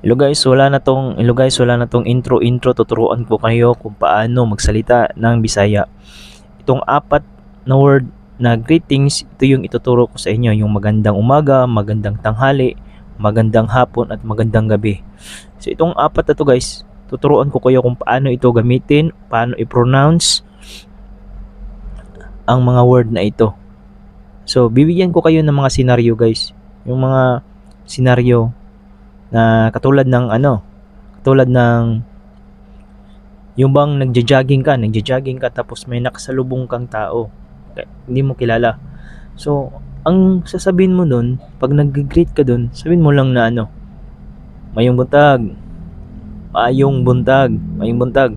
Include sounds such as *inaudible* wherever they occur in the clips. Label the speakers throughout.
Speaker 1: Hello guys, wala na tong hello guys, wala na tong intro intro tuturuan ko kayo kung paano magsalita ng Bisaya. Itong apat na word na greetings, ito yung ituturo ko sa inyo, yung magandang umaga, magandang tanghali, magandang hapon at magandang gabi. So itong apat na to guys, tuturuan ko kayo kung paano ito gamitin, paano i-pronounce ang mga word na ito. So bibigyan ko kayo ng mga senaryo guys. Yung mga senaryo na katulad ng ano, katulad ng yung bang nagja-jogging ka, nagja-jogging ka tapos may nakasalubong kang tao. Hindi mo kilala. So, ang sasabihin mo nun, pag nag-greet ka dun, sabihin mo lang na ano, mayong buntag, mayong buntag, mayong buntag.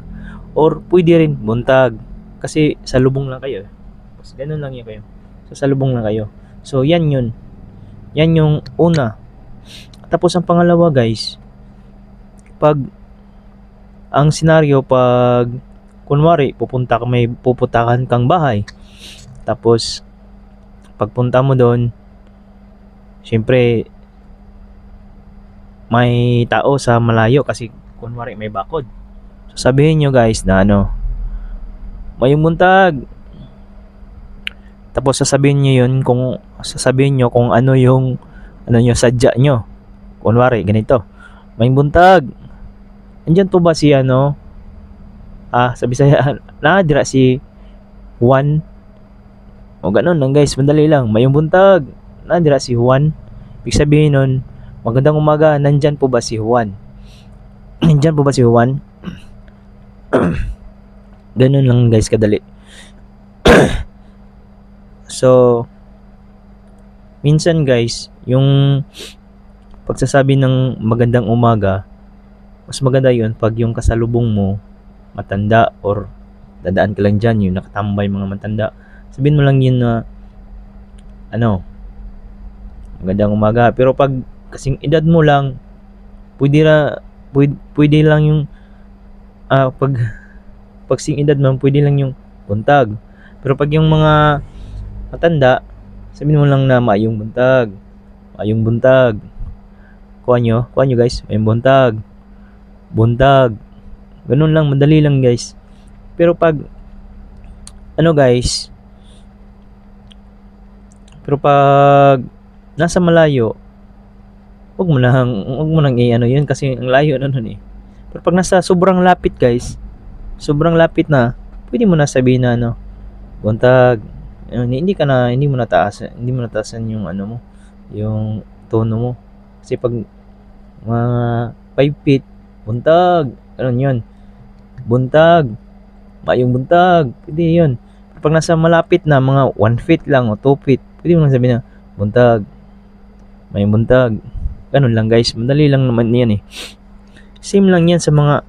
Speaker 1: Or pwede rin buntag. Kasi salubong lang kayo. eh. Tapos ganun lang yun kayo. So, salubong lang kayo. So, yan yun. Yan yung una. Tapos ang pangalawa guys, pag ang senaryo pag kunwari pupunta ka may pupuntahan kang bahay. Tapos pagpunta mo doon, syempre may tao sa malayo kasi kunwari may bakod. So sabihin nyo guys na ano, may muntag. Tapos sasabihin nyo yun kung sasabihin nyo kung ano yung ano nyo sadya nyo. Kunwari ganito, may buntag. Andyan to ba si ano? Ah, sa *laughs* nadira si Juan. O ganun lang guys, madali lang. May buntag. Nadira si Juan. Ibig sabihin nun, magandang umaga, nandyan po ba si Juan? *clears throat* nandyan po ba si Juan? *clears throat* ganun lang guys, kadali. *clears throat* so, minsan guys, yung pagsasabi ng magandang umaga, mas maganda yun pag yung kasalubong mo matanda or dadaan ka lang dyan, yung nakatambay mga matanda. Sabihin mo lang yun na ano, magandang umaga. Pero pag kasing edad mo lang, pwede, ra, pwede, pwede lang yung ah, pag *laughs* pag sing edad mo, pwede lang yung buntag. Pero pag yung mga matanda, sabihin mo lang na maayong buntag. Maayong buntag. Kuha nyo, kuha nyo guys, maayong buntag. Buntag. Ganun lang, madali lang guys. Pero pag, ano guys, pero pag nasa malayo, wag mo nang, wag mo nang i-ano yun kasi ang layo na nun eh. Pero pag nasa sobrang lapit guys, sobrang lapit na, pwede mo na sabihin na ano, buntag, Ano, hindi ka na, hindi mo nataas, hindi mo nataasan yung ano mo, yung tono mo. Kasi pag mga 5 feet, buntag, ano yun, buntag, mayong buntag, pwede yun. Pag nasa malapit na, mga 1 feet lang o 2 feet, pwede mo lang sabihin na, buntag, mayong buntag. Ganun lang guys, madali lang naman yan eh. Same lang yan sa mga,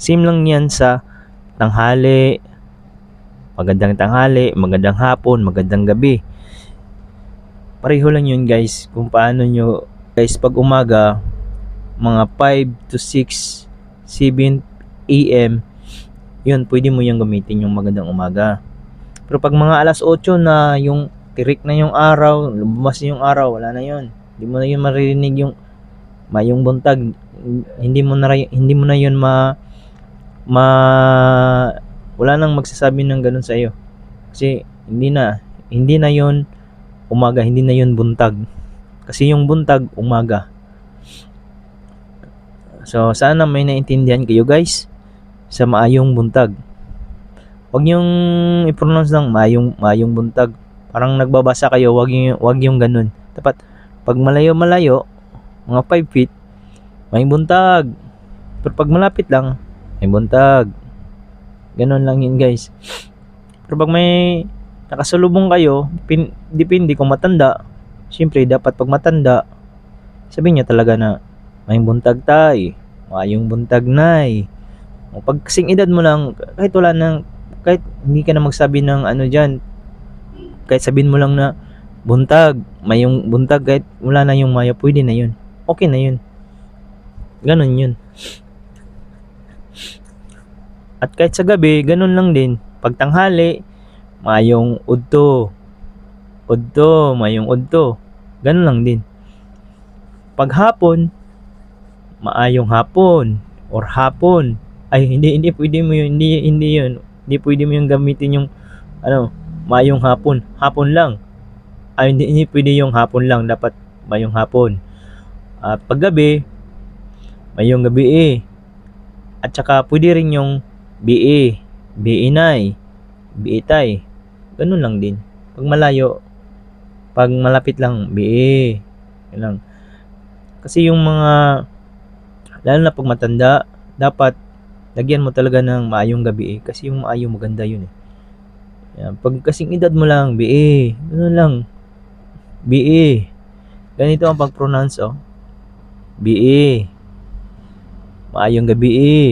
Speaker 1: same lang yan sa tanghali, magandang tanghali, magandang hapon, magandang gabi. Pareho lang yun guys, kung paano nyo, guys, pag umaga, mga 5 to 6, 7 a.m., yun, pwede mo yung gamitin yung magandang umaga. Pero pag mga alas 8 na, yung tirik na yung araw, lumabas na yung araw, wala na yun. Hindi mo na yun maririnig yung mayong buntag. Hindi mo na hindi mo na yun ma ma wala nang magsasabi ng ganun sa iyo. Kasi hindi na hindi na yun umaga, hindi na yun buntag. Kasi yung buntag umaga. So sana may naintindihan kayo guys sa maayong buntag. Huwag yung i-pronounce lang maayong maayong buntag. Parang nagbabasa kayo, wag yung wag yung ganun. Dapat pag malayo-malayo, mga 5 feet, may buntag. Pero pag malapit lang, may buntag. Ganon lang yun guys. Pero pag may nakasalubong kayo, pin, depende kung matanda. Siyempre, dapat pag matanda, sabihin niya talaga na may buntag tay, mayong buntag nay. Pag kasing edad mo lang, kahit wala nang, kahit hindi ka na magsabi ng ano dyan, kahit sabihin mo lang na buntag, mayong buntag, kahit wala na yung maya, pwede na yun. Okay na yun. Ganon yun. At kahit sa gabi, ganun lang din. Pag tanghali, mayong udto. Udto, mayong udto. Ganun lang din. Pag hapon, maayong hapon or hapon. Ay hindi hindi pwede mo yun, hindi hindi yun. Hindi pwede mo yung gamitin yung ano, maayong hapon. Hapon lang. Ay hindi, hindi pwede yung hapon lang, dapat maayong hapon. At paggabi, mayong gabi eh. At saka pwede rin yung BA, BA9, BA tay. Ganun lang din. Pag malayo, pag malapit lang, BA. Yun lang. Kasi yung mga, lalo na pag matanda, dapat lagyan mo talaga ng maayong gabi eh. Kasi yung maayong maganda yun eh. Yan. Pag kasing edad mo lang, BA. Ganun lang. BA. Ganito ang pag-pronounce oh. BA. Maayong gabi eh.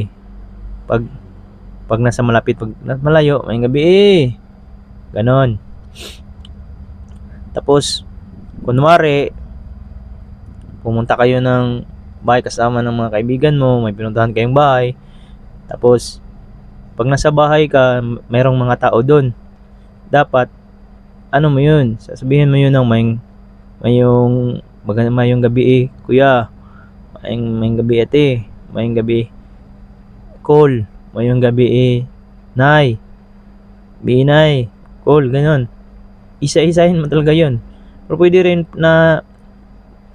Speaker 1: Pag pag nasa malapit, pag malayo, maayong gabi eh. Ganon. Tapos, kunwari, pumunta kayo ng bahay kasama ng mga kaibigan mo, may pinuntahan kayong bahay. Tapos, pag nasa bahay ka, merong mga tao doon. Dapat, ano mo yun? Sasabihin mo yun ng may, mayong, maganda mayong gabi eh, kuya. Mayong, mayong gabi ate. Mayong gabi, call. Mayong gabi eh, nay. Binay. Call, ganyan. Isa-isahin mo talaga yun. Pero pwede rin na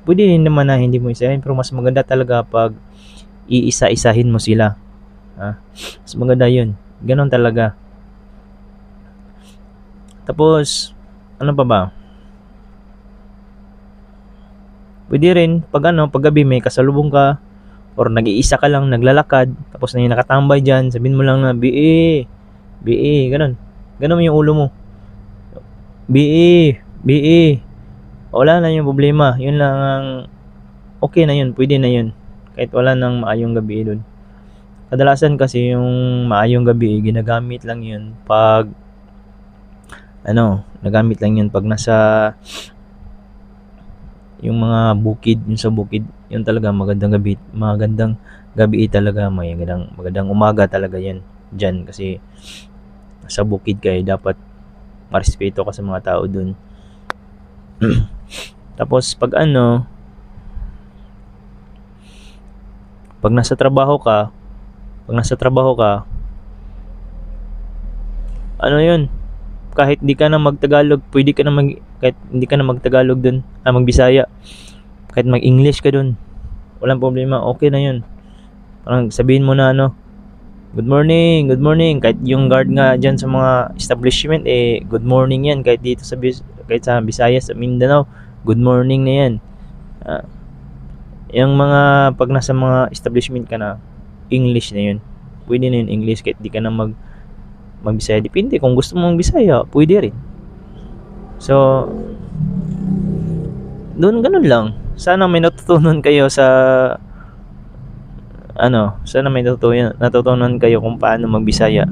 Speaker 1: pwede rin naman na hindi mo isahin pero mas maganda talaga pag iisa-isahin mo sila. Ah, mas maganda yun. Ganon talaga. Tapos, ano pa ba? Pwede rin, pag ano, pag gabi may kasalubong ka, or nag-iisa ka lang, naglalakad, tapos na yung nakatambay dyan, sabihin mo lang na, BE, BE, ganon. Ganon yung ulo mo. BE, BE. Wala na yung problema. Yun lang ang okay na yun. Pwede na yun. Kahit wala nang maayong gabi doon. Kadalasan kasi yung maayong gabi, ginagamit lang yun pag ano, nagamit lang yun pag nasa yung mga bukid, yung sa bukid, yun talaga magandang gabi, magandang gabi talaga, magandang, magandang umaga talaga yan dyan kasi sa bukid kayo dapat marespeto ka sa mga tao dun. *clears throat* Tapos pag ano, pag nasa trabaho ka, pag nasa trabaho ka, ano yun, kahit hindi ka na magtagalog, pwede ka na mag, kahit hindi ka na magtagalog dun, ah, magbisaya, kahit mag-English ka dun, walang problema, okay na yun. Parang sabihin mo na ano, Good morning, good morning. Kahit yung guard nga dyan sa mga establishment, eh, good morning yan. Kahit dito sa, Bis- kahit sa Visayas, sa Mindanao, good morning na yan. Ah, yung mga, pag nasa mga establishment ka na, English na yun. Pwede na yun English kahit di ka na mag, magbisaya. Depende kung gusto mong bisaya, pwede rin. So, doon ganun lang. Sana may natutunan kayo sa ano, sana may natutunan, natutunan kayo kung paano magbisaya.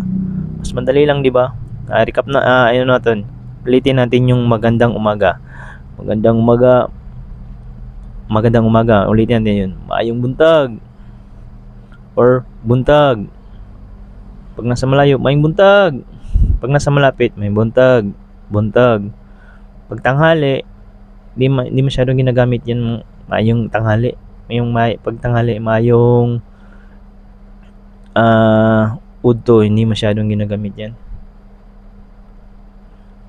Speaker 1: Mas madali lang, di ba? Ah, recap na, ah, ayun natin. Ulitin natin yung magandang umaga. Magandang umaga. Magandang umaga. Ulitin natin yun. Maayong buntag. Or buntag. Pag nasa malayo, maayong buntag. Pag nasa malapit, may buntag. Buntag. Pag tanghali, di, ma, masyadong ginagamit yan maayong tanghali. Mayong may, pag tanghali, maayong ah udto, hindi masyadong ginagamit yan.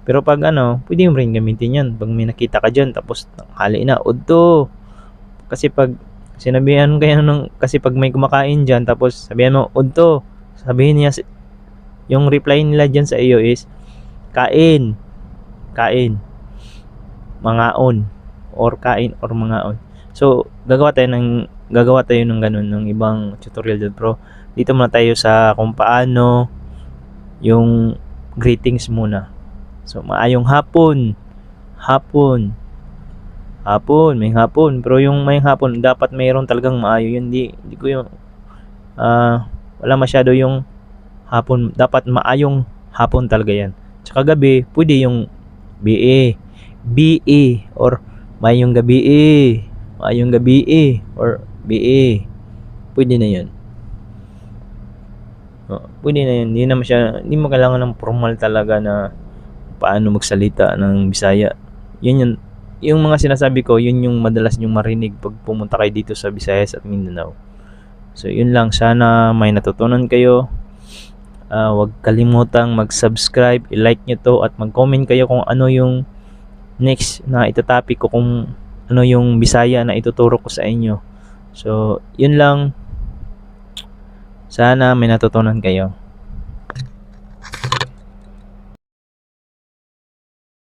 Speaker 1: Pero pag ano, pwede mo rin gamitin yan. Pag may nakita ka dyan, tapos hali na, udto. Kasi pag sinabihan kayo ng, kasi pag may kumakain dyan, tapos sabihan mo, udto. Sabihin niya, yung reply nila dyan sa iyo is, kain. Kain. Mangaon. Or kain or mangaon. So, gagawa tayo ng, gagawa tayo ng ganun, ng ibang tutorial dyan. Pero, dito muna tayo sa kung paano yung greetings muna. So, maayong hapon. Hapon. Hapon, may hapon. Pero yung may hapon, dapat mayroon talagang maayo yun. Hindi, hindi ko yung, ah, wala masyado yung hapon. Dapat maayong hapon talaga yan. Tsaka gabi, pwede yung BA. BA or mayong gabi Mayong gabi or BA. Pwede na yun. Oh, pwede na yun. Hindi naman siya, hindi mo kailangan ng formal talaga na paano magsalita ng Bisaya. Yan yung yung mga sinasabi ko, yun yung madalas nyong marinig pag pumunta kayo dito sa Visayas at Mindanao. So, yun lang. Sana may natutunan kayo. Ah, huwag kalimutang mag-subscribe, i-like nyo to at mag-comment kayo kung ano yung next na itatopic ko kung ano yung Bisaya na ituturo ko sa inyo. So, yun lang. Sana may natutunan kayo.